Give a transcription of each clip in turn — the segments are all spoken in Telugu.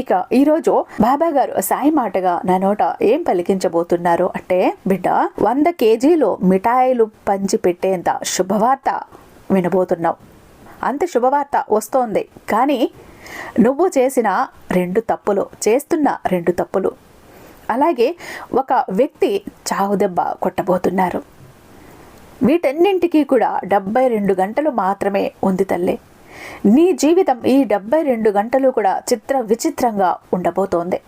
ఇక ఈరోజు బాబా గారు సాయి మాటగా నా నోట ఏం పలికించబోతున్నారు అంటే బిడ్డ వంద కేజీలు మిఠాయిలు పంచి పెట్టేంత శుభవార్త వినబోతున్నావు. అంత శుభవార్త వస్తోంది. కానీ నువ్వు చేసిన రెండు తప్పులు చేస్తున్న రెండు తప్పులు. అలాగే ఒక వ్యక్తి చావు దెబ్బ కొట్టబోతున్నారు. వీటన్నింటికీ కూడా డెబ్బై రెండు గంటలు మాత్రమే ఉంది తల్లి. నీ జీవితం ఈ డెబ్బై రెండు గంటలు కూడా చిత్ర విచిత్రంగా ఉండబోతోంది.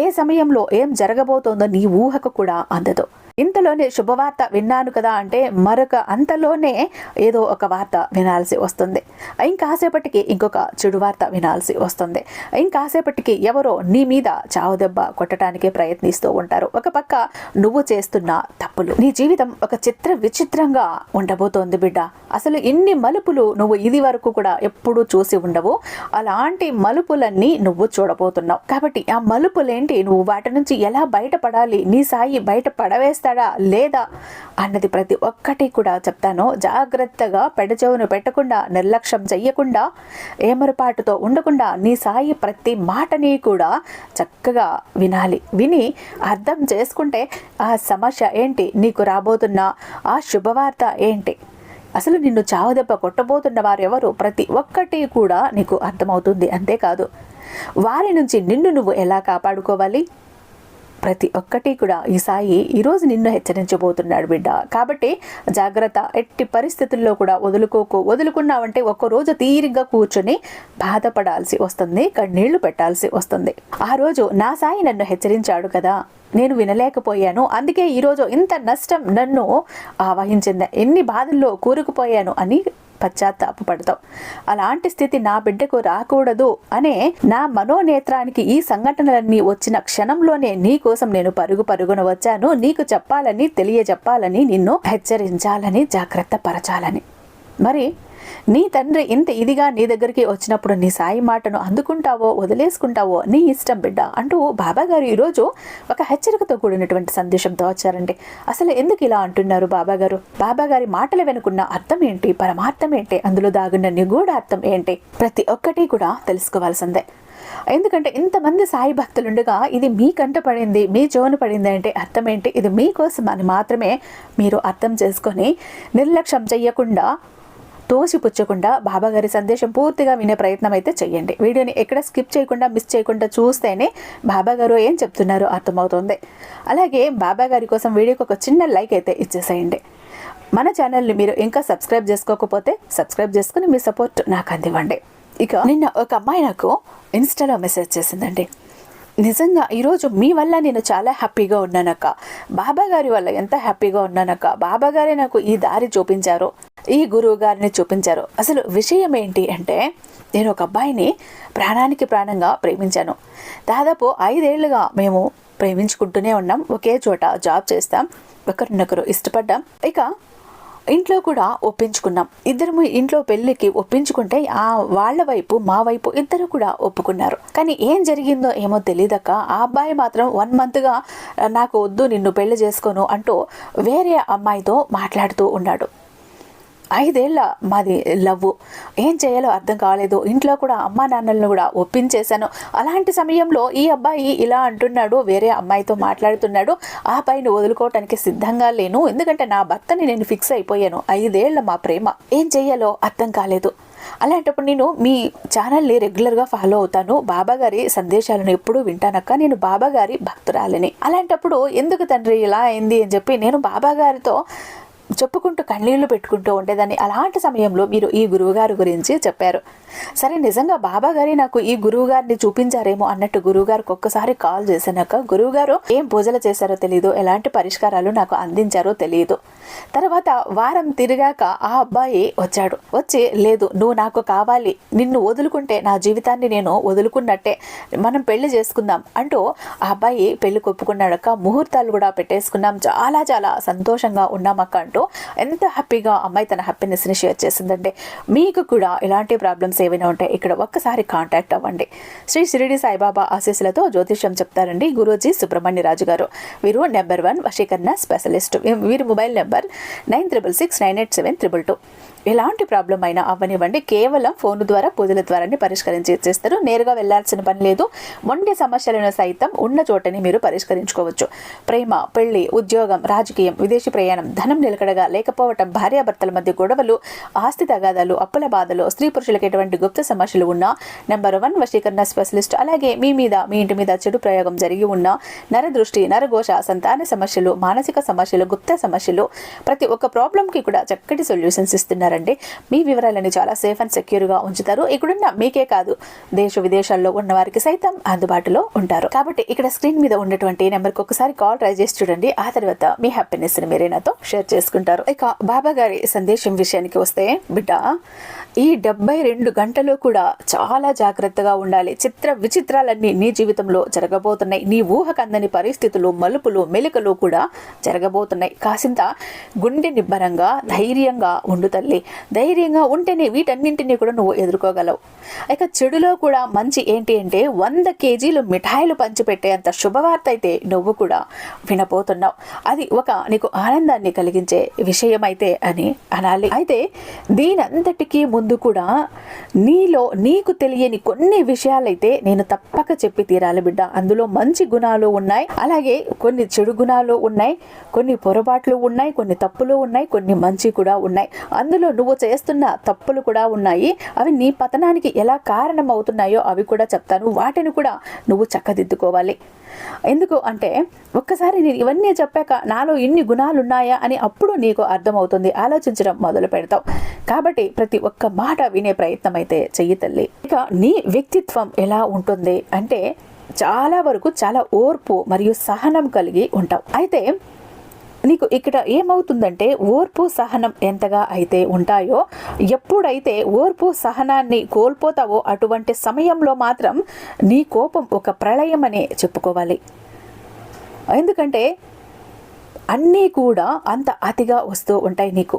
ఏ సమయంలో ఏం జరగబోతోందో నీ ఊహకు కూడా అందదు. ఇంతలోనే శుభవార్త విన్నాను కదా అంటే మరొక అంతలోనే ఏదో ఒక వార్త వినాల్సి వస్తుంది. ఇంకాసేపటికి ఇంకొక చెడు వార్త వినాల్సి వస్తుంది. ఇంకాసేపటికి ఎవరో నీ మీద చావు దెబ్బ కొట్టడానికి ప్రయత్నిస్తూ ఉంటారు. ఒక పక్క నువ్వు చేస్తున్న తప్పులు. నీ జీవితం ఒక చిత్ర విచిత్రంగా ఉండబోతోంది బిడ్డ. అసలు ఇన్ని మలుపులు నువ్వు ఇది వరకు కూడా ఎప్పుడూ చూసి ఉండవు. అలాంటి మలుపులన్నీ నువ్వు చూడబోతున్నావు. కాబట్టి ఆ మలుపులేంటి? నువ్వు వాటి నుంచి ఎలా బయటపడాలి? నీ సాయి బయట పడవేస్తాడా లేదా అన్నది ప్రతి ఒక్కటి కూడా చెప్తాను. జాగ్రత్తగా పెడచెవును పెట్టకుండా నిర్లక్ష్యం చెయ్యకుండా ఏమరపాటుతో ఉండకుండా నీ సాయి ప్రతి మాటని కూడా చక్కగా వినాలి. విని అర్థం చేసుకుంటే ఆ సమస్య ఏంటి నీకు రాబోతున్న ఆ శుభవార్త ఏంటి? అసలు నిన్ను చావదెబ్బ కొట్టబోతున్న వారెవరు? ప్రతి ఒక్కటి కూడా నీకు అర్థమవుతుంది. అంతేకాదు వారి నుంచి నిన్ను నువ్వు ఎలా కాపాడుకోవాలి? ప్రతి ఒక్కటి కూడా ఈ సాయి ఈరోజు నిన్ను హెచ్చరించబోతున్నాడు బిడ్డ. కాబట్టి జాగ్రత్త ఎట్టి పరిస్థితుల్లో కూడా వదులుకోకు. వదులుకున్నావంటే ఒక్కరోజు తీరిగ్గా కూర్చొని బాధపడాల్సి వస్తుంది కన్నీళ్ళు పెట్టాల్సి వస్తుంది. ఆ రోజు నా సాయి నన్ను హెచ్చరించాడు కదా. నేను వినలేకపోయాను. అందుకే ఈరోజు ఇంత నష్టం నన్ను ఆవహించింది. ఎన్ని బాధల్లో కూరుకుపోయాను అని పశ్చాత్తాపడతావు అలాంటి స్థితి నా బిడ్డకు రాకూడదు అనే నా మనోనేత్రానికి ఈ సంఘటనలన్నీ వచ్చిన క్షణంలోనే నీ కోసం నేను పరుగు పరుగున వచ్చాను. నీకు చెప్పాలని తెలియజెప్పాలని నిన్ను హెచ్చరించాలని జాగ్రత్త పరచాలని. మరి నీ తండ్రి ఇంత ఇదిగా నీ దగ్గరికి వచ్చినప్పుడు నీ సాయి మాటను అందుకుంటావో వదిలేసుకుంటావో నీ ఇష్టం బిడ్డ అంటూ బాబాగారు ఈరోజు ఒక హెచ్చరికతో కూడినటువంటి సందేశంతో వచ్చారండి. అసలు ఎందుకు ఇలా అంటున్నారు బాబాగారు బాబాగారి మాటల మాటలు వెనుకున్న అర్థం ఏంటి? పరమార్థం ఏంటి? అందులో దాగున్న నిగూఢ అర్థం ఏంటి? ప్రతి ఒక్కటి కూడా తెలుసుకోవాల్సిందే. ఎందుకంటే ఇంతమంది సాయి భక్తులుండగా ఇది మీ కంట పడింది మీ జోను పడింది అంటే అర్థం ఏంటి? ఇది మీకోసం అని మాత్రమే మీరు అర్థం చేసుకొని నిర్లక్ష్యం చెయ్యకుండా తోసిపుచ్చకుండా బాబాగారి సందేశం పూర్తిగా వినే ప్రయత్నం అయితే చేయండి వీడియోని ఎక్కడ స్కిప్ చేయకుండా మిస్ చేయకుండా చూస్తేనే బాబాగారు ఏం చెప్తున్నారో అర్థమవుతుంది. అలాగే బాబాగారి కోసం వీడియోకి ఒక చిన్న లైక్ అయితే ఇచ్చేసేయండి. మన ఛానల్ని మీరు ఇంకా సబ్స్క్రైబ్ చేసుకోకపోతే సబ్స్క్రైబ్ చేసుకుని మీ సపోర్ట్ నాకు అందివ్వండి. ఇక నిన్న ఒక అమ్మాయి నాకు ఇన్స్టాలో మెసేజ్ చేసిందండి. నిజంగా ఈరోజు మీ వల్ల నేను చాలా హ్యాపీగా ఉన్నానక్క. బాబా గారి వల్ల ఎంత హ్యాపీగా ఉన్నానక్క. బాబా గారే నాకు ఈ దారి చూపించారు ఈ గురువు గారిని చూపించారు. అసలు విషయం ఏంటి అంటే నేను ఒక అబ్బాయిని ప్రాణానికి ప్రాణంగా ప్రేమించాను. దాదాపు ఐదేళ్ళుగా మేము ప్రేమించుకుంటూనే ఉన్నాం. ఒకే చోట జాబ్ చేస్తాం. ఒకరినొకరు ఇష్టపడ్డాం. ఇక ఇంట్లో కూడా ఒప్పించుకున్నాం. ఇద్దరు ఇంట్లో పెళ్ళికి ఒప్పించుకుంటే ఆ వాళ్ళ వైపు మా వైపు ఇద్దరు కూడా ఒప్పుకున్నారు. కానీ ఏం జరిగిందో ఏమో తెలియదక్క ఆ అబ్బాయి మాత్రం వన్ మంత్గా నాకు వద్దు నిన్ను పెళ్ళి చేసుకోను అంటూ వేరే అమ్మాయితో మాట్లాడుతూ ఉన్నాడు. ఐదేళ్ళ మాది లవ్ ఏం చేయాలో అర్థం కాలేదు. ఇంట్లో కూడా అమ్మా నాన్నలను కూడా ఒప్పించేశాను. అలాంటి సమయంలో ఈ అబ్బాయి ఇలా అంటున్నాడు వేరే అమ్మాయితో మాట్లాడుతున్నాడు. ఆ పైన వదులుకోవటానికి సిద్ధంగా లేను. ఎందుకంటే నా భర్తని నేను ఫిక్స్ అయిపోయాను. ఐదేళ్ళ మా ప్రేమ. ఏం చేయాలో అర్థం కాలేదు. అలాంటప్పుడు నేను మీ ఛానల్ని రెగ్యులర్గా ఫాలో అవుతాను. బాబా గారి సందేశాలను ఎప్పుడూ వింటానక్క. నేను బాబా గారి భక్తురాలిని. అలాంటప్పుడు ఎందుకు తండ్రి ఇలా అయింది అని చెప్పి నేను బాబా గారితో చెప్పుకుంటూ కన్నీళ్ళు పెట్టుకుంటూ ఉండేదాన్ని. అలాంటి సమయంలో మీరు ఈ గురువుగారి గురించి చెప్పారు. సరే నిజంగా బాబా గారి నాకు ఈ గురువుగారిని చూపించారేమో అన్నట్టు గురువుగారికి ఒక్కసారి కాల్ చేశాక గురువుగారు ఏం పూజలు చేశారో తెలియదు ఎలాంటి పరిష్కారాలు నాకు అందించారో తెలియదు తర్వాత వారం తిరిగాక ఆ అబ్బాయి వచ్చాడు. వచ్చి లేదు నువ్వు నాకు కావాలి నిన్ను వదులుకుంటే నా జీవితాన్ని నేను వదులుకున్నట్టే మనం పెళ్ళి చేసుకుందాం అంటూ ఆ అబ్బాయి పెళ్ళి కొప్పుకున్నాడక్క. ముహూర్తాలు కూడా పెట్టేసుకున్నాం. చాలా చాలా సంతోషంగా ఉన్నామక్క అంటూ ఎంత హ్యాపీగా అమ్మాయి తన హ్యాపీనెస్ని షేర్ చేసిందంటే మీకు కూడా ఇలాంటి ప్రాబ్లమ్స్ ఏమైనా ఉంటే ఇక్కడ ఒక్కసారి కాంటాక్ట్ అవ్వండి. శ్రీ షిరిడి సాయిబాబా ఆశీస్సులతో జ్యోతిష్యం చెప్తారండి గురూజీ సుబ్రహ్మణ్య రాజు గారు. వీరు నెంబర్ వన్ వశీకరణ స్పెషలిస్ట్. వీరి mobile number nine triple six nine eight seven triple two. ఎలాంటి ప్రాబ్లం అయినా అవ్వనివ్వండి కేవలం ఫోన్ ద్వారా పూజల ద్వారానే పరిష్కరించి ఇచ్చేస్తారు నేరుగా వెళ్ళాల్సిన పని లేదు. మొండి సమస్యలను సైతం ఉన్న చోటని మీరు పరిష్కరించుకోవచ్చు. ప్రేమ పెళ్ళి ఉద్యోగం రాజకీయం విదేశీ ప్రయాణం ధనం నిలకడగా లేకపోవటం భార్యాభర్తల మధ్య గొడవలు ఆస్తి తగాదాలు అప్పుల బాధలు స్త్రీ పురుషులకు ఎటువంటి గుప్త సమస్యలు ఉన్నా నెంబర్ వన్ వశీకరణ స్పెషలిస్ట్. అలాగే మీ మీద మీ ఇంటి మీద చెడు ప్రయోగం జరిగి ఉన్న నరదృష్టి నరఘోష సంతాన సమస్యలు మానసిక సమస్యలు గుప్త సమస్యలు ప్రతి ఒక్క ప్రాబ్లంకి కూడా చక్కటి సొల్యూషన్స్ ఇస్తున్నారు. చేస్తారంటే మీ వివరాలని చాలా సేఫ్ అండ్ సెక్యూర్గా ఉంచుతారు. ఇక్కడున్న మీకే కాదు దేశ విదేశాల్లో ఉన్న వారికి సైతం అందుబాటులో ఉంటారు. కాబట్టి ఇక్కడ స్క్రీన్ మీద ఉన్నటువంటి నెంబర్కి ఒకసారి కాల్ ట్రై చేసి చూడండి. ఆ తర్వాత మీ హ్యాపీనెస్ని మీరే నాతో షేర్ చేసుకుంటారు. ఇక బాబా గారి సందేశం విషయానికి వస్తే బిడ్డ ఈ డెబ్బై రెండు గంటలు కూడా చాలా జాగ్రత్తగా ఉండాలి. చిత్ర విచిత్రాలన్నీ నీ జీవితంలో జరగబోతున్నాయి. నీ ఊహకందని పరిస్థితులు మలుపులు మెలికలు కూడా జరగబోతున్నాయి. కాసింత గుండె నిబ్బరంగా ధైర్యంగా ఉండు తల్లి. ధైర్యంగా ఉంటేనే వీటన్నింటినీ కూడా నువ్వు ఎదుర్కోగలవు. ఇక చెడులో కూడా మంచి ఏంటి అంటే వంద కేజీలు మిఠాయిలు పంచిపెట్టేంత శుభవార్త అయితే నువ్వు కూడా వినపోతున్నావు అది ఒక నీకు ఆనందాన్ని కలిగించే విషయం అయితే అని అనాలి. అయితే దీనంతటికీ ముందు కూడా నీలో నీకు తెలియని కొన్ని విషయాలైతే నేను తప్పక చెప్పి తీరాలి బిడ్డ. అందులో మంచి గుణాలు ఉన్నాయి. అలాగే కొన్ని చెడు గుణాలు ఉన్నాయి. కొన్ని పొరపాట్లు ఉన్నాయి. కొన్ని తప్పులు ఉన్నాయి. కొన్ని మంచి కూడా ఉన్నాయి. అందులో నువ్వు చేస్తున్న తప్పులు కూడా ఉన్నాయి. అవి నీ పతనానికి ఎలా కారణం అవుతున్నాయో అవి కూడా చెప్తాను. వాటిని కూడా నువ్వు చక్కదిద్దుకోవాలి. ఎందుకు అంటే ఒక్కసారి నేను ఇవన్నీ చెప్పాక నాలో ఇన్ని గుణాలు ఉన్నాయా అని అప్పుడు నీకు అర్థమవుతుంది. ఆలోచించడం మొదలు పెడతావు. కాబట్టి ప్రతి ఒక్క మాట వినే ప్రయత్నం అయితే చెయ్యి తల్లి. ఇక నీ వ్యక్తిత్వం ఎలా ఉంటుంది అంటే చాలా వరకు చాలా ఓర్పు మరియు సహనం కలిగి ఉంటావు. అయితే నీకు ఇక్కడ ఏమవుతుందంటే ఓర్పు సహనం ఎంతగా అయితే ఉంటాయో ఎప్పుడైతే ఓర్పు సహనాన్ని కోల్పోతావో అటువంటి సమయంలో మాత్రం నీ కోపం ఒక ప్రళయం అనే చెప్పుకోవాలి. ఎందుకంటే అన్నీ కూడా అంత అతిగా వస్తూ ఉంటాయి నీకు.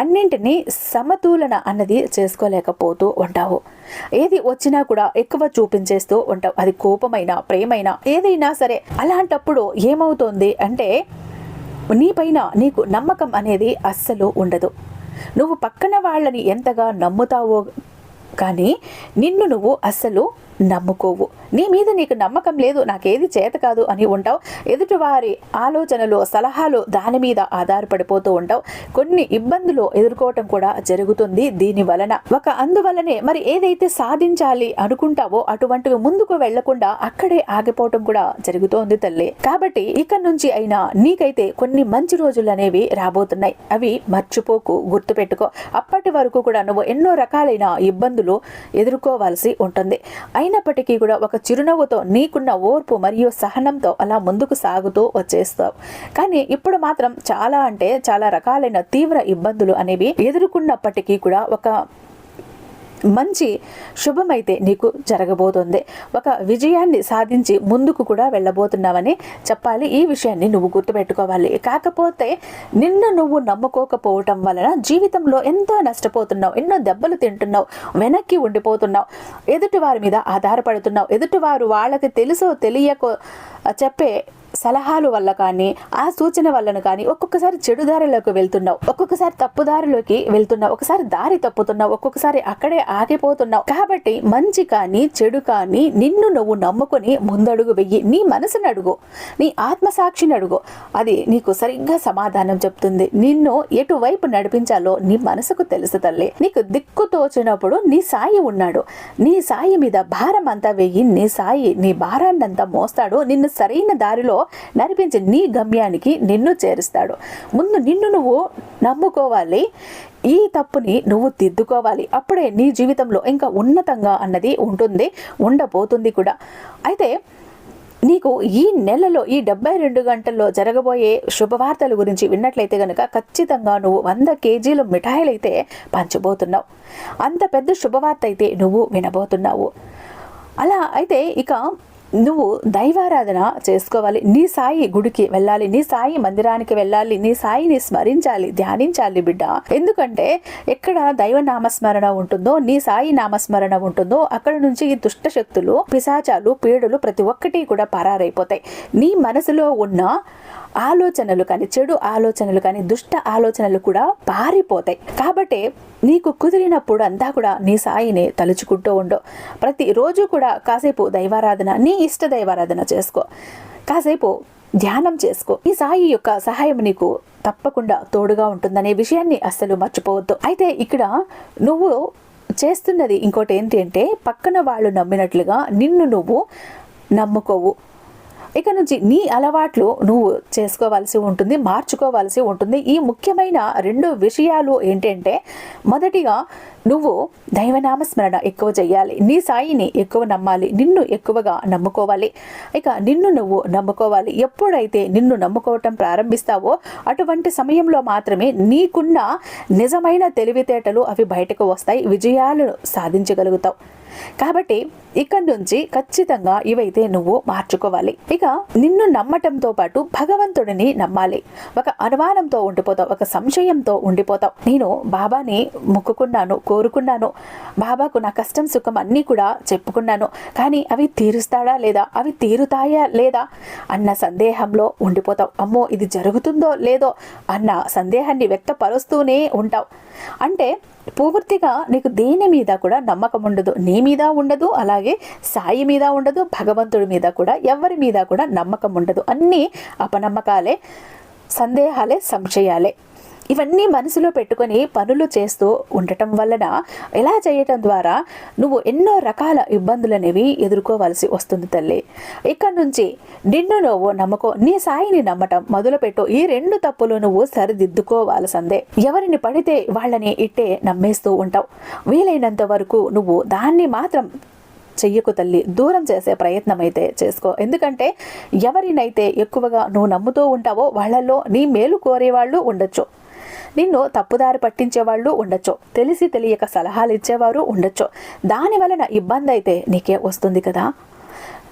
అన్నింటినీ సమతులన అన్నది చేసుకోలేకపోతూ ఉంటావు. ఏది వచ్చినా కూడా ఎక్కువ చూపించేస్తూ ఉంటావు. అది కోపమైనా ప్రేమైనా ఏదైనా సరే. అలాంటప్పుడు ఏమవుతుంది అంటే నీపైన నీకు నమ్మకం అనేది అస్సలు ఉండదు. నువ్వు పక్కన వాళ్ళని ఎంతగా నమ్ముతావో కానీ నిన్ను నువ్వు అస్సలు నమ్ముకోవు. నీ మీద నీకు నమ్మకం లేదు నాకేది చేత కాదు అని ఉంటావు. ఎదుటివారి ఆలోచనలు సలహాలు దాని మీద ఆధారపడిపోతూ ఉంటావు. కొన్ని ఇబ్బందులు ఎదుర్కోవటం కూడా జరుగుతుంది దీని వలన. ఒక అందువలనే మరి ఏదైతే సాధించాలి అనుకుంటావో అటువంటివి ముందుకు వెళ్ళకుండా అక్కడే ఆగిపోవటం కూడా జరుగుతోంది తల్లి. కాబట్టి ఇక్కడ నుంచి అయినా నీకైతే కొన్ని మంచి రోజులు అనేవి రాబోతున్నాయి. అవి మర్చిపోకు గుర్తుపెట్టుకో. అప్పటి వరకు కూడా నువ్వు ఎన్నో రకాలైన ఇబ్బందులు ఎదుర్కోవాల్సి ఉంటుంది. అయినప్పటికీ కూడా ఒక చిరునవ్వుతో నీకున్న ఓర్పు మరియు సహనంతో అలా ముందుకు సాగుతూ వచ్చేస్తావు. కానీ ఇప్పుడు మాత్రం చాలా అంటే చాలా రకాలైన తీవ్ర ఇబ్బందులు అనేవి ఎదుర్కొన్నప్పటికీ కూడా ఒక మంచి శుభమైతే నీకు జరగబోతుంది. ఒక విజయాన్ని సాధించి ముందుకు కూడా వెళ్ళబోతున్నావని చెప్పాలి. ఈ విషయాన్ని నువ్వు గుర్తుపెట్టుకోవాలి. కాకపోతే నిన్ను నువ్వు నమ్ముకోకపోవటం వలన జీవితంలో ఎంతో నష్టపోతున్నావు ఎన్నో దెబ్బలు తింటున్నావు వెనక్కి ఉండిపోతున్నావు ఎదుటివారి మీద ఆధారపడుతున్నావు ఎదుటివారు వాళ్ళకి తెలుసో తెలియకో చెప్పే సలహాలు వల్ల కానీ ఆ సూచన వల్లను కానీ ఒక్కొక్కసారి చెడు దారిలోకి వెళ్తున్నావు. ఒక్కొక్కసారి తప్పు దారిలోకి వెళ్తున్నావు. ఒకసారి దారి తప్పుతున్నావు. ఒక్కొక్కసారి అక్కడే ఆగిపోతున్నావు. కాబట్టి మంచి కానీ చెడు కానీ నిన్ను నువ్వు నమ్ముకొని ముందడుగు వెయ్యి. నీ మనసును అడుగు. నీ ఆత్మసాక్షిని అడుగు. అది నీకు సరిగ్గా సమాధానం చెప్తుంది. నిన్ను ఎటువైపు నడిపించాలో నీ మనసుకు తెలుసు తల్లి. నీకు దిక్కు తోచినప్పుడు నీ సాయి ఉన్నాడు. నీ సాయి మీద భారం అంతా వెయ్యి. నీ సాయి నీ భారాన్నంతా మోస్తాడు. నిన్ను సరైన దారిలో నడిపించి నీ గమ్యానికి నిన్ను చేరుస్తాడు. ముందు నిన్ను నువ్వు నమ్ముకోవాలి. ఈ తప్పుని నువ్వు దిద్దుకోవాలి. అప్పుడే నీ జీవితంలో ఇంకా ఉన్నతంగా అన్నది ఉంటుంది ఉండబోతుంది కూడా. అయితే నీకు ఈ నెలలో ఈ డెబ్బై రెండు గంటల్లో జరగబోయే శుభవార్తల గురించి విన్నట్లయితే కనుక ఖచ్చితంగా నువ్వు వంద కేజీలు మిఠాయిలు అయితే పంచబోతున్నావు. అంత పెద్ద శుభవార్త అయితే నువ్వు వినబోతున్నావు. అలా అయితే ఇక నువ్వు దైవారాధన చేసుకోవాలి. నీ సాయి గుడికి వెళ్ళాలి. నీ సాయి మందిరానికి వెళ్ళాలి. నీ సాయిని స్మరించాలి. ధ్యానించాలి బిడ్డ. ఎందుకంటే ఎక్కడ దైవ నామస్మరణ ఉంటుందో నీ సాయి నామస్మరణ ఉంటుందో అక్కడ నుంచి ఈ దుష్ట శక్తులు పిశాచాలు పీడలు ప్రతి ఒక్కటి కూడా పరారైపోతాయి. నీ మనసులో ఉన్న ఆలోచనలు కానీ చెడు ఆలోచనలు కానీ దుష్ట ఆలోచనలు కూడా పారిపోతాయి. కాబట్టి నీకు కుదిరినప్పుడు అంతా కూడా నీ సాయిని తలుచుకుంటూ ఉండు. ప్రతిరోజు కూడా కాసేపు దైవారాధన నీ ఇష్ట దైవారాధన చేసుకో. కాసేపు ధ్యానం చేసుకో. ఈ సాయి యొక్క సహాయం నీకు తప్పకుండా తోడుగా ఉంటుందనే విషయాన్ని అస్సలు మర్చిపోవద్దు. అయితే ఇక్కడ నువ్వు చేస్తున్నది ఇంకోటి ఏంటి అంటే పక్కన వాళ్ళు నమ్మినట్లుగా నిన్ను నువ్వు నమ్ముకోవు. ఇక నుంచి నీ అలవాట్లు నువ్వు చేసుకోవాల్సి ఉంటుంది మార్చుకోవాల్సి ఉంటుంది. ఈ ముఖ్యమైన రెండు విషయాలు ఏంటంటే మొదటిగా నువ్వు దైవనామస్మరణ ఎక్కువ చేయాలి నీ సాయిని ఎక్కువ నమ్మాలి. నిన్ను ఎక్కువగా నమ్ముకోవాలి. ఇక నిన్ను నువ్వు నమ్ముకోవాలి. ఎప్పుడైతే నిన్ను నమ్ముకోవటం ప్రారంభిస్తావో అటువంటి సమయంలో మాత్రమే నీకున్న నిజమైన తెలివితేటలు అవి బయటకు వస్తాయి. విజయాలను సాధించగలుగుతావు. కాబట్టి ఇక్కడి నుంచి ఖచ్చితంగా ఇవైతే నువ్వు మార్చుకోవాలి. ఇక నిన్ను నమ్మటంతో పాటు భగవంతుడిని నమ్మాలి. ఒక అనుమానంతో ఉండిపోతావు. ఒక సంశయంతో ఉండిపోతావు. నేను బాబాని మొక్కుకున్నాను. కోరుకున్నాను. బాబాకు నా కష్టం సుఖం అన్నీ కూడా చెప్పుకున్నాను. కానీ అవి తీరుస్తాడా లేదా? అవి తీరుతాయా లేదా? అన్న సందేహంలో ఉండిపోతావు. అమ్మో ఇది జరుగుతుందో లేదో అన్న సందేహాన్ని వ్యక్తపరుస్తూనే ఉంటావు. అంటే పూర్తిగా నీకు దేని మీద కూడా నమ్మకం ఉండదు. నీ మీద ఉండదు అలాగే సాయి మీద ఉండదు భగవంతుడి మీద కూడా ఎవరి మీద కూడా నమ్మకం ఉండదు. అన్నీ అపనమ్మకాలే సందేహాలే సంశయాలే. ఇవన్నీ మనసులో పెట్టుకొని పనులు చేస్తూ ఉండటం వలన ఎలా చేయటం ద్వారా నువ్వు ఎన్నో రకాల ఇబ్బందులనేవి ఎదుర్కోవాల్సి వస్తుంది తల్లి. ఇక్కడ నుంచి నిన్ను నువ్వు నమ్మకో నీ సాయిని నమ్మటం మొదలుపెట్టు. ఈ రెండు తప్పులు నువ్వు సరిదిద్దుకోవాల్సిందే. ఎవరిని పడితే వాళ్ళని ఇట్టే నమ్మేస్తూ ఉంటావు. వీలైనంత వరకు నువ్వు దాన్ని మాత్రం చెయ్యకు తల్లి. దూరం చేసే ప్రయత్నం అయితే చేసుకో. ఎందుకంటే ఎవరినైతే ఎక్కువగా నువ్వు నమ్ముతూ ఉంటావో వాళ్ళల్లో నీ మేలు కోరేవాళ్ళు ఉండొచ్చు. నిన్ను తప్పుదారి పట్టించేవాళ్ళు ఉండొచ్చు. తెలిసి తెలియక సలహాలు ఇచ్చేవారు ఉండొచ్చు. దాని వలన ఇబ్బంది అయితే నీకే వస్తుంది కదా?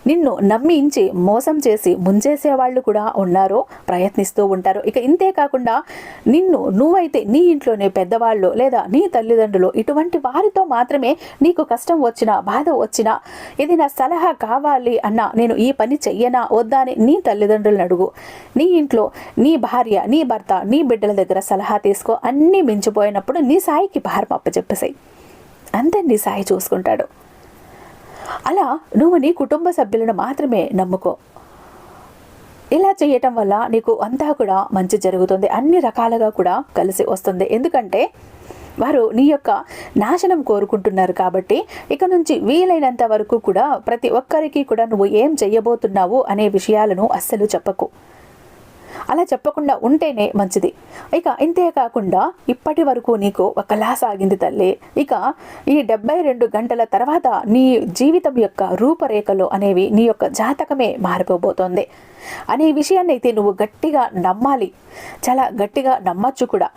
నిన్ను నమ్మించి మోసం చేసి ముంచేసే వాళ్ళు కూడా ఉన్నారో ప్రయత్నిస్తూ ఉంటారు. ఇక ఇంతే కాకుండా నిన్ను నువ్వైతే నీ ఇంట్లోనే పెద్దవాళ్ళు లేదా నీ తల్లిదండ్రులు ఇటువంటి వారితో మాత్రమే నీకు కష్టం వచ్చినా బాధ వచ్చినా ఇది నా సలహా కావాలి అన్నా నేను ఈ పని చెయ్యనా వద్దా అని నీ తల్లిదండ్రులను అడుగు. నీ ఇంట్లో నీ భార్య నీ భర్త నీ బిడ్డల దగ్గర సలహా తీసుకో. అన్నీ మించిపోయినప్పుడు నీ సాయికి భారం అప్పచెప్పేసాయి. అంతే నీ సాయి చూసుకుంటాడు. అలా నువ్వు నీ కుటుంబ సభ్యులను మాత్రమే నమ్ముకో. ఇలా చేయటం వల్ల నీకు అంతా కూడా మంచి జరుగుతుంది. అన్ని రకాలుగా కూడా కలిసి వస్తుంది. ఎందుకంటే వారు నీ యొక్క నాశనం కోరుకుంటున్నారు కాబట్టి ఇక నుంచి వీలైనంత వరకు కూడా ప్రతి ఒక్కరికి కూడా నువ్వు ఏం చెయ్యబోతున్నావు అనే విషయాలను అస్సలు చెప్పకు. అలా చెప్పకుండా ఉంటేనే మంచిది. ఇక ఇంతే కాకుండా ఇప్పటి వరకు నీకు ఒకలా సాగింది తల్లి. ఇక ఈ డెబ్బై రెండు గంటల తర్వాత నీ జీవితం యొక్క రూపరేఖలు అనేవి నీ యొక్క జాతకమే మారిపోబోతోంది. అనే విషయాన్ని అయితే నువ్వు గట్టిగా నమ్మాలి. చాలా గట్టిగా నమ్మచ్చు కూడా.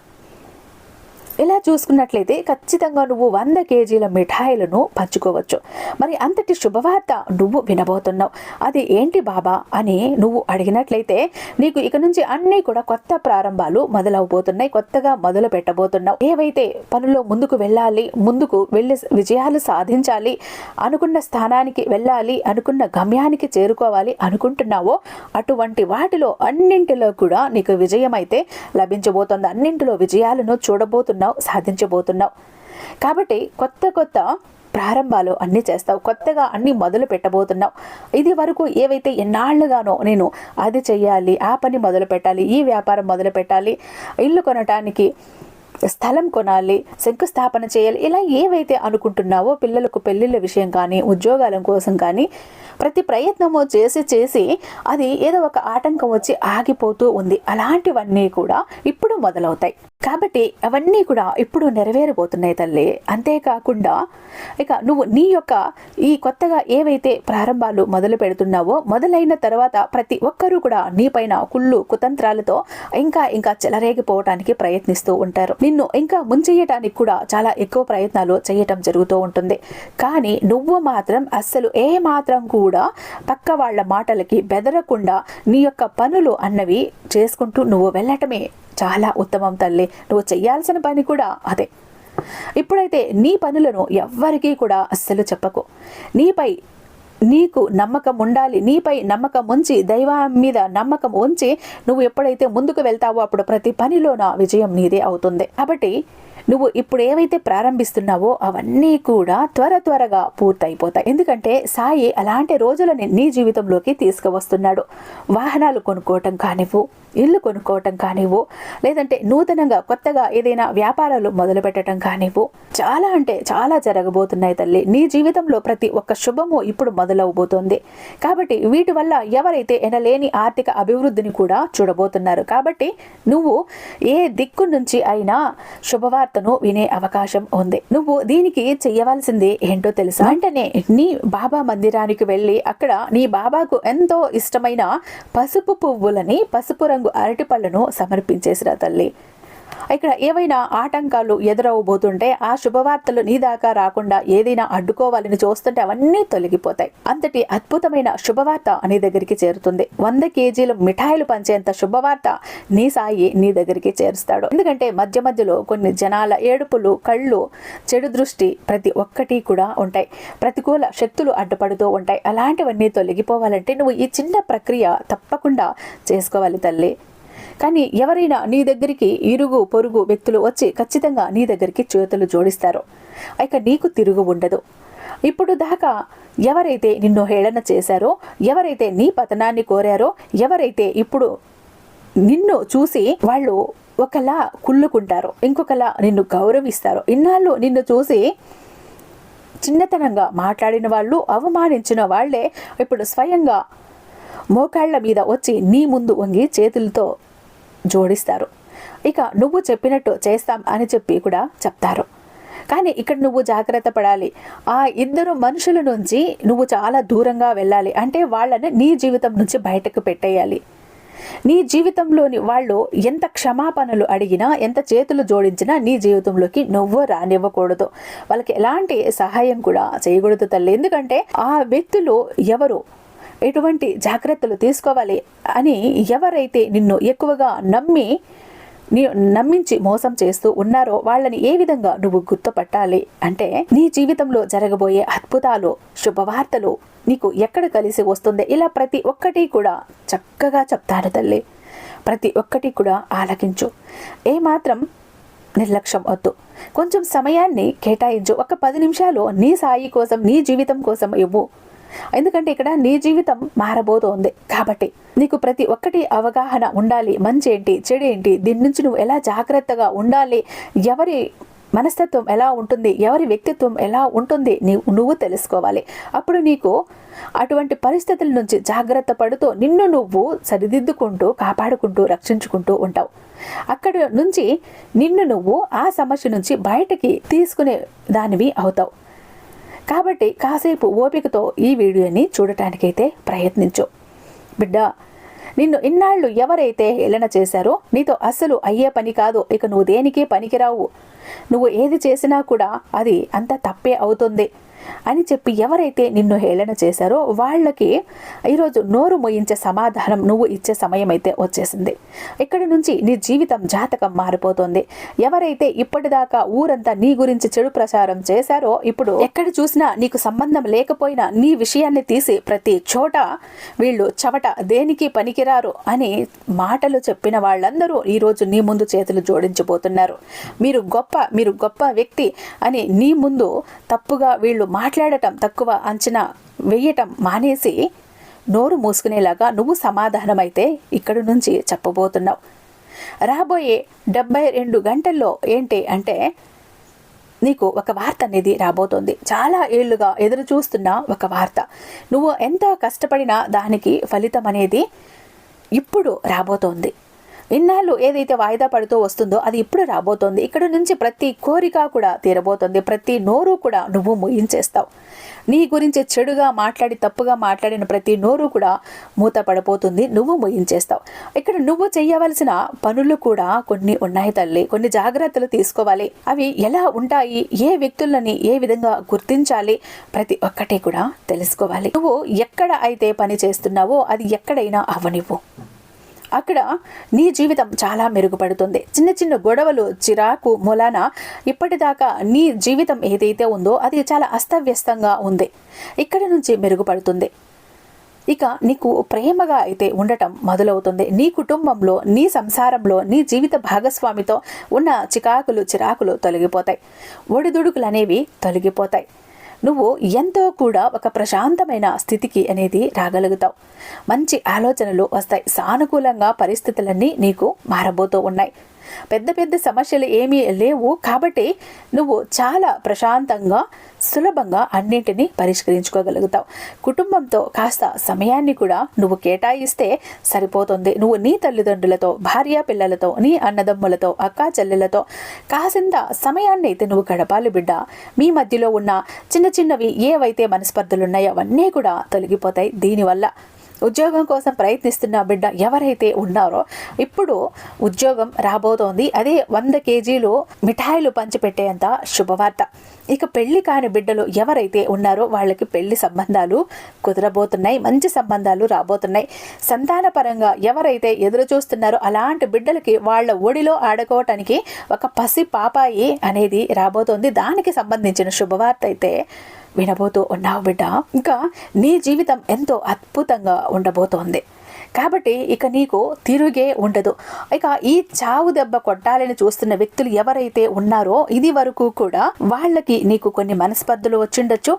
ఇలా చూసుకున్నట్లయితే ఖచ్చితంగా నువ్వు వంద కేజీల మిఠాయిలను పంచుకోవచ్చు. మరి అంతటి శుభవార్త నువ్వు వినబోతున్నావు. అది ఏంటి బాబా అని నువ్వు అడిగినట్లయితే నీకు ఇక నుంచి అన్నీ కూడా కొత్త ప్రారంభాలు మొదలవబోతున్నాయి. కొత్తగా మొదలు పెట్టబోతున్నావు. ఏవైతే పనుల్లో ముందుకు వెళ్ళాలి ముందుకు వెళ్ళి విజయాలు సాధించాలి అనుకున్న స్థానానికి వెళ్ళాలి అనుకున్న గమ్యానికి చేరుకోవాలి అనుకుంటున్నావో అటువంటి వాటిలో అన్నింటిలో కూడా నీకు విజయం అయితే లభించబోతుంది. అన్నింటిలో విజయాలను చూడబోతున్నావు. సాధించబోతున్నావు. కాబట్టి కొత్త కొత్త ప్రారంభాలు అన్నీ చేస్తావు. కొత్తగా అన్నీ మొదలు పెట్టబోతున్నావు. ఇది వరకు ఏవైతే ఎన్నాళ్ళుగానో నేను అది చేయాలి ఆ పని మొదలు పెట్టాలి ఈ వ్యాపారం మొదలు పెట్టాలి ఇల్లు కొనటానికి స్థలం కొనాలి శంకుస్థాపన చేయాలి ఇలా ఏవైతే అనుకుంటున్నావో పిల్లలకు పెళ్ళిళ్ళ విషయం కానీ ఉద్యోగాల కోసం కానీ ప్రతి ప్రయత్నము చేసి చేసి అది ఏదో ఒక ఆటంకం వచ్చి ఆగిపోతూ ఉంది. అలాంటివన్నీ కూడా ఇప్పుడు మొదలవుతాయి. కాబట్టి అవన్నీ కూడా ఇప్పుడు నెరవేరబోతున్నాయి తల్లి. అంతేకాకుండా ఇక నువ్వు నీ యొక్క ఈ కొత్తగా ఏవైతే ప్రారంభాలు మొదలు పెడుతున్నావో మొదలైన తర్వాత ప్రతి ఒక్కరూ కూడా నీపైన కుళ్ళు కుతంత్రాలతో ఇంకా ఇంకా చెలరేగిపోవటానికి ప్రయత్నిస్తూ ఉంటారు. నిన్ను ఇంకా ముంచెయ్యటానికి కూడా చాలా ఎక్కువ ప్రయత్నాలు చేయటం జరుగుతూ ఉంటుంది. కానీ నువ్వు మాత్రం అస్సలు ఏ మాత్రం కూడా పక్క వాళ్ళ మాటలకి బెదరకుండా నీ యొక్క పనులు అన్నవి చేసుకుంటూ నువ్వు వెళ్ళటమే చాలా ఉత్తమం తల్లి. నువ్వు చేయాల్సిన పని కూడా అదే. ఇప్పుడైతే నీ పనులను ఎవ్వరికీ కూడా అస్సలు చెప్పకు. నీపై నీకు నమ్మకం ఉండాలి. నీపై నమ్మకం ఉంచి దైవం మీద నమ్మకం ఉంచి నువ్వు ఎప్పుడైతే ముందుకు వెళ్తావో అప్పుడు ప్రతి పనిలోన విజయం నీదే అవుతుంది. కాబట్టి నువ్వు ఇప్పుడు ఏవైతే ప్రారంభిస్తున్నావో అవన్నీ కూడా త్వర త్వరగా పూర్తయిపోతాయి. ఎందుకంటే సాయి అలాంటి రోజులని నీ జీవితంలోకి తీసుకువస్తున్నాడు. వాహనాలు కొనుక్కోవటం కానివ్వు ఇల్లు కొనుక్కోవటం కానివ్వు లేదంటే నూతనంగా కొత్తగా ఏదైనా వ్యాపారాలు మొదలు పెట్టడం కానివ్వు చాలా అంటే చాలా జరగబోతున్నాయి తల్లి. నీ జీవితంలో ప్రతి ఒక్క శుభము ఇప్పుడు మొదలవబోతోంది. కాబట్టి వీటి వల్ల ఎవరైతే ఎనలేని ఆర్థిక అభివృద్ధిని కూడా చూడబోతున్నారు. కాబట్టి నువ్వు ఏ దిక్కు నుంచి అయినా శుభవార్తను వినే అవకాశం ఉంది. నువ్వు దీనికి చెయ్యవలసింది ఏంటో తెలుసా? వెంటనే నీ బాబా మందిరానికి వెళ్ళి అక్కడ నీ బాబాకు ఎంతో ఇష్టమైన పసుపు పువ్వులని పసుపు రంగు అరటి పళ్ళను సమర్పించేసిరా తల్లి. ఇక్కడ ఏవైనా ఆటంకాలు ఎదురవబోతుంటే ఆ శుభవార్తలు నీ దాకా రాకుండా ఏదైనా అడ్డుకోవాలని చూస్తుంటే అవన్నీ తొలగిపోతాయి. అంతటి అద్భుతమైన శుభవార్త నీ దగ్గరికి చేరుతుంది. వంద కేజీలు మిఠాయిలు పంచేంత శుభవార్త నీ సాయి నీ దగ్గరికి చేరుస్తాడు. ఎందుకంటే మధ్య మధ్యలో కొన్ని జనాల ఏడుపులు కళ్ళు చెడు దృష్టి ప్రతి ఒక్కటి కూడా ఉంటాయి. ప్రతికూల శక్తులు అడ్డుపడుతూ ఉంటాయి. అలాంటివన్నీ తొలగిపోవాలంటే నువ్వు ఈ చిన్న ప్రక్రియ తప్పకుండా చేసుకోవాలి తల్లి. కానీ ఎవరైనా నీ దగ్గరికి ఇరుగు పొరుగు వ్యక్తులు వచ్చి ఖచ్చితంగా నీ దగ్గరికి చేతులు జోడిస్తారు. ఇక నీకు తిరుగు ఉండదు. ఇప్పుడు దాకా ఎవరైతే నిన్ను హేళన చేశారో ఎవరైతే నీ పతనాన్ని కోరారో ఎవరైతే ఇప్పుడు నిన్ను చూసి వాళ్ళు ఒకలా కుళ్ళుకుంటారో ఇంకొకలా నిన్ను గౌరవిస్తారో ఇన్నాళ్ళు నిన్ను చూసి చిన్నతనంగా మాట్లాడిన వాళ్ళు అవమానించిన వాళ్ళే ఇప్పుడు స్వయంగా మోకాళ్ళ మీద వచ్చి నీ ముందు వంగి చేతులతో జోడిస్తారు. ఇక నువ్వు చెప్పినట్టు చేస్తాం అని చెప్పి కూడా చెప్తారు. కానీ ఇక్కడ నువ్వు జాగ్రత్త పడాలి. ఆ ఇద్దరు మనుషుల నుంచి నువ్వు చాలా దూరంగా వెళ్ళాలి. అంటే వాళ్ళని నీ జీవితం నుంచి బయటకు పెట్టేయాలి. నీ జీవితంలోని వాళ్ళు ఎంత క్షమాపణలు అడిగినా ఎంత చేతులు జోడించినా నీ జీవితంలోకి నువ్వు రానివ్వకూడదు. వాళ్ళకి ఎలాంటి సహాయం కూడా చేయకూడదు తల్లి. ఎందుకంటే ఆ వ్యక్తులు ఎవరు? ఎటువంటి జాగ్రత్తలు తీసుకోవాలి అని ఎవరైతే నిన్ను ఎక్కువగా నమ్మి నీ నమ్మించి మోసం చేస్తూ ఉన్నారో వాళ్ళని ఏ విధంగా నువ్వు గుర్తుపట్టాలి? అంటే నీ జీవితంలో జరగబోయే అద్భుతాలు శుభవార్తలు నీకు ఎక్కడ కలిసి వస్తుంది? ఇలా ప్రతి ఒక్కటి కూడా చక్కగా చెప్తాను తల్లి. ప్రతి ఒక్కటి కూడా ఆలకించు. ఏమాత్రం నిర్లక్ష్యం వద్దు. కొంచెం సమయాన్ని కేటాయించు. ఒక పది నిమిషాలు నీ సాయి కోసం నీ జీవితం కోసం ఇవ్వు. ఎందుకంటే ఇక్కడ నీ జీవితం మారబోతోంది. కాబట్టి నీకు ప్రతి ఒక్కటి అవగాహన ఉండాలి. మంచి ఏంటి? చెడు ఏంటి? దీని నుంచి నువ్వు ఎలా జాగ్రత్తగా ఉండాలి? ఎవరి మనస్తత్వం ఎలా ఉంటుంది? ఎవరి వ్యక్తిత్వం ఎలా ఉంటుంది? నీవు నువ్వు తెలుసుకోవాలి. అప్పుడు నీకు అటువంటి పరిస్థితుల నుంచి జాగ్రత్త పడుతూ నిన్ను నువ్వు సరిదిద్దుకుంటూ కాపాడుకుంటూ రక్షించుకుంటూ ఉంటావు. అక్కడ నుంచి నిన్ను నువ్వు ఆ సమస్య నుంచి బయటకి తీసుకునే దానివి అవుతావు. కాబట్టి కాసేపు ఓపికతో ఈ వీడియోని చూడటానికైతే ప్రయత్నించు. బిడ్డ నిన్ను ఇన్నాళ్ళు ఎవరైతే హేళన చేశారో నీతో అస్సలు అయ్యే పని కాదు. ఇక నువ్వు దేనికి పనికిరావు. నువ్వు ఏది చేసినా కూడా అది అంత తప్పే అవుతుంది. అని చెప్పి ఎవరైతే నిన్ను హేళన చేశారో వాళ్ళకి ఈరోజు నోరు మొయించే సమాధానం నువ్వు ఇచ్చే సమయం అయితే వచ్చేసింది. ఇక్కడి నుంచి నీ జీవితం జాతకం మారిపోతుంది. ఎవరైతే ఇప్పటిదాకా ఊరంతా నీ గురించి చెడు ప్రచారం చేశారో ఇప్పుడు ఎక్కడ చూసినా నీకు సంబంధం లేకపోయినా నీ విషయాన్ని తీసి ప్రతి చోట వీళ్ళు చవట దేనికి పనికిరారు అని మాటలు చెప్పిన వాళ్ళందరూ ఈరోజు నీ ముందు చేతులు జోడించబోతున్నారు మీరు గొప్ప మీరు గొప్ప వ్యక్తి అని నీ ముందు తప్పుగా వీళ్ళు మాట్లాడటం తక్కువ అంచనా వెయ్యటం మానేసి నోరు మూసుకునేలాగా నువ్వు సమాధానమైతే ఇక్కడి నుంచి చెప్పబోతున్నావు. రాబోయే డెబ్బై రెండు గంటల్లో ఏంటి అంటే నీకు ఒక వార్త అనేది రాబోతోంది. చాలా ఏళ్ళుగా ఎదురు చూస్తున్న ఒక వార్త. నువ్వు ఎంత కష్టపడినా దానికి ఫలితం అనేది ఇప్పుడు రాబోతోంది. ఇన్నాళ్ళు ఏదైతే వాయిదా పడుతూ వస్తుందో అది ఇప్పుడు రాబోతోంది. ఇక్కడ నుంచి ప్రతి కోరిక కూడా తీరబోతుంది. ప్రతి నోరు కూడా నువ్వు ముయించేస్తావు. నీ గురించి చెడుగా మాట్లాడి తప్పుగా మాట్లాడిన ప్రతి నోరు కూడా మూత పడిపోతుంది నువ్వు ముయించేస్తావు. ఇక్కడ నువ్వు చేయవలసిన పనులు కూడా కొన్ని ఉన్నాయి తల్లి. కొన్ని జాగ్రత్తలు తీసుకోవాలి. అవి ఎలా ఉంటాయి? ఏ వ్యక్తులని ఏ విధంగా గుర్తించాలి? ప్రతి ఒక్కటి కూడా తెలుసుకోవాలి. నువ్వు ఎక్కడ అయితే పని చేస్తున్నావో అది ఎక్కడైనా అవనివ్వు. అక్కడ నీ జీవితం చాలా మెరుగుపడుతుంది. చిన్న చిన్న గొడవలు చిరాకు మూలాన ఇప్పటిదాకా నీ జీవితం ఏదైతే ఉందో అది చాలా అస్తవ్యస్తంగా ఉంది. ఇక్కడ నుంచి మెరుగుపడుతుంది. ఇక నీకు ప్రేమగా అయితే ఉండటం మొదలవుతుంది. నీ కుటుంబంలో నీ సంసారంలో నీ జీవిత భాగస్వామితో ఉన్న చికాకులు చిరాకులు తొలగిపోతాయి. ఒడిదుడుకులు అనేవి తొలగిపోతాయి. నువ్వు ఎంతో కూడా ఒక ప్రశాంతమైన స్థితికి అనేది రాగలుగుతావు. మంచి ఆలోచనలు వస్తాయి. సానుకూలంగా పరిస్థితులన్నీ నీకు మారబోతూ ఉన్నాయి. పెద్ద పెద్ద సమస్యలు ఏమీ లేవు. కాబట్టి నువ్వు చాలా ప్రశాంతంగా సులభంగా అన్నింటినీ పరిష్కరించుకోగలుగుతావు. కుటుంబంతో కాస్త సమయాన్ని కూడా నువ్వు కేటాయిస్తే సరిపోతుంది. నువ్వు నీ తల్లిదండ్రులతో భార్య పిల్లలతో నీ అన్నదమ్ములతో అక్కా చెల్లెలతో కాసింత సమయాన్ని అయితే నువ్వు గడపాలి బిడ్డ. మీ మధ్యలో ఉన్న చిన్న చిన్నవి ఏవైతే మనస్పర్ధలు ఉన్నాయో అవన్నీ కూడా తొలగిపోతాయి. దీనివల్ల ఉద్యోగం కోసం ప్రయత్నిస్తున్న బిడ్డ ఎవరైతే ఉన్నారో ఇప్పుడు ఉద్యోగం రాబోతోంది. అదే వంద కేజీలు మిఠాయిలు పంచిపెట్టేంత శుభవార్త. ఇక పెళ్ళి కాని బిడ్డలు ఎవరైతే ఉన్నారో వాళ్ళకి పెళ్ళి సంబంధాలు కుదరబోతున్నాయి మంచి సంబంధాలు రాబోతున్నాయి. సంతాన పరంగా ఎవరైతే ఎదురు చూస్తున్నారో అలాంటి బిడ్డలకి వాళ్ళ ఒడిలో ఆడుకోవటానికి ఒక పసి పాపాయి అనేది రాబోతోంది. దానికి సంబంధించిన శుభవార్త అయితే వినబోతూ ఉన్నావు బిడ్డ. ఇంకా నీ జీవితం ఎంతో అద్భుతంగా ఉండబోతోంది. కాబట్టి ఇక నీకు తిరుగే ఉండదు. ఇక ఈ చావు దెబ్బ కొట్టాలని చూస్తున్న వ్యక్తులు ఎవరైతే ఉన్నారో ఇది వరకు కూడా వాళ్ళకి నీకు కొన్ని మనస్పర్ధలు వచ్చిండొచ్చు.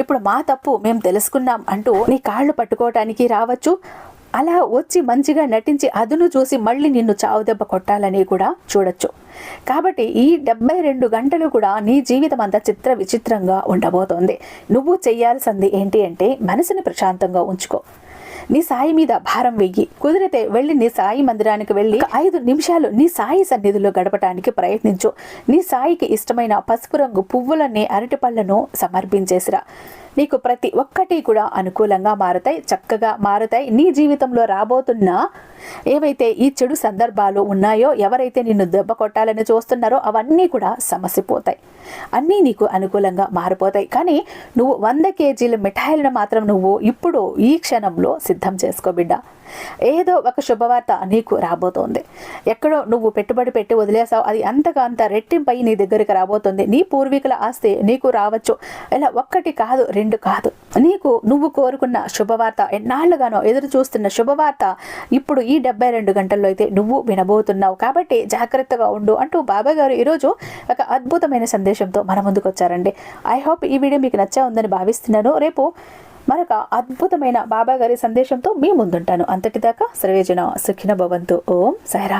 ఇప్పుడు మా తప్పు మేము తెలుసుకున్నాం అంటూ నీ కాళ్ళు పట్టుకోవటానికి రావచ్చు. అలా వచ్చి మంచిగా నటించి అదును చూసి మళ్ళీ నిన్ను చావు దెబ్బ కొట్టాలని కూడా చూడొచ్చు. కాబట్టి ఈ డెబ్బై రెండు గంటలు కూడా నీ జీవితం అంతా చిత్ర విచిత్రంగా ఉండబోతోంది. నువ్వు చేయాల్సింది ఏంటి అంటే మనసుని ప్రశాంతంగా ఉంచుకో. నీ సాయి మీద భారం వెయ్యి. కుదిరితే వెళ్ళి నీ సాయి మందిరానికి వెళ్ళి ఐదు నిమిషాలు నీ సాయి సన్నిధిలో గడపడానికి ప్రయత్నించు. నీ సాయికి ఇష్టమైన పసుపు రంగు పువ్వులన్నీ అరటి పళ్ళను సమర్పించేసిరా. నీకు ప్రతి ఒక్కటి కూడా అనుకూలంగా మారుతాయి చక్కగా మారుతాయి. నీ జీవితంలో రాబోతున్న ఏవైతే ఈ చెడు సందర్భాలు ఉన్నాయో ఎవరైతే నిన్ను దెబ్బ కొట్టాలని చూస్తున్నారో అవన్నీ కూడా సమసిపోతాయి. అన్నీ నీకు అనుకూలంగా మారిపోతాయి. కానీ నువ్వు వంద కేజీల మిఠాయిలను మాత్రం నువ్వు ఇప్పుడు ఈ క్షణంలో సిద్ధం చేసుకో బిడ్డ. ఏదో ఒక శుభవార్త నీకు రాబోతోంది. ఎక్కడో నువ్వు పెట్టుబడి పెట్టి వదిలేసావు. అది అంతగా అంత రెట్టింపై నీ దగ్గరికి రాబోతుంది. నీ పూర్వీకుల ఆస్తి నీకు రావచ్చు. ఇలా ఒక్కటి కాదు రెండు కాదు. నీకు నువ్వు కోరుకున్న శుభవార్త ఎన్నాళ్ళుగానో ఎదురు చూస్తున్న శుభవార్త ఇప్పుడు ఈ డెబ్బై రెండు గంటల్లో అయితే నువ్వు వినబోతున్నావు. కాబట్టి జాగ్రత్తగా ఉండు అంటూ బాబాయ్ గారు ఈరోజు ఒక అద్భుతమైన సందేశంతో మన ముందుకు వచ్చారండి. ఐ హోప్ ఈ వీడియో మీకు నచ్చా ఉందని భావిస్తున్నాను. రేపు మరొక అద్భుతమైన బాబా గారి సందేశంతో మీ ముందుంటాను. అంతటిదాకా సర్వేజన సుఖిన భవంతు. ఓం సాయిరా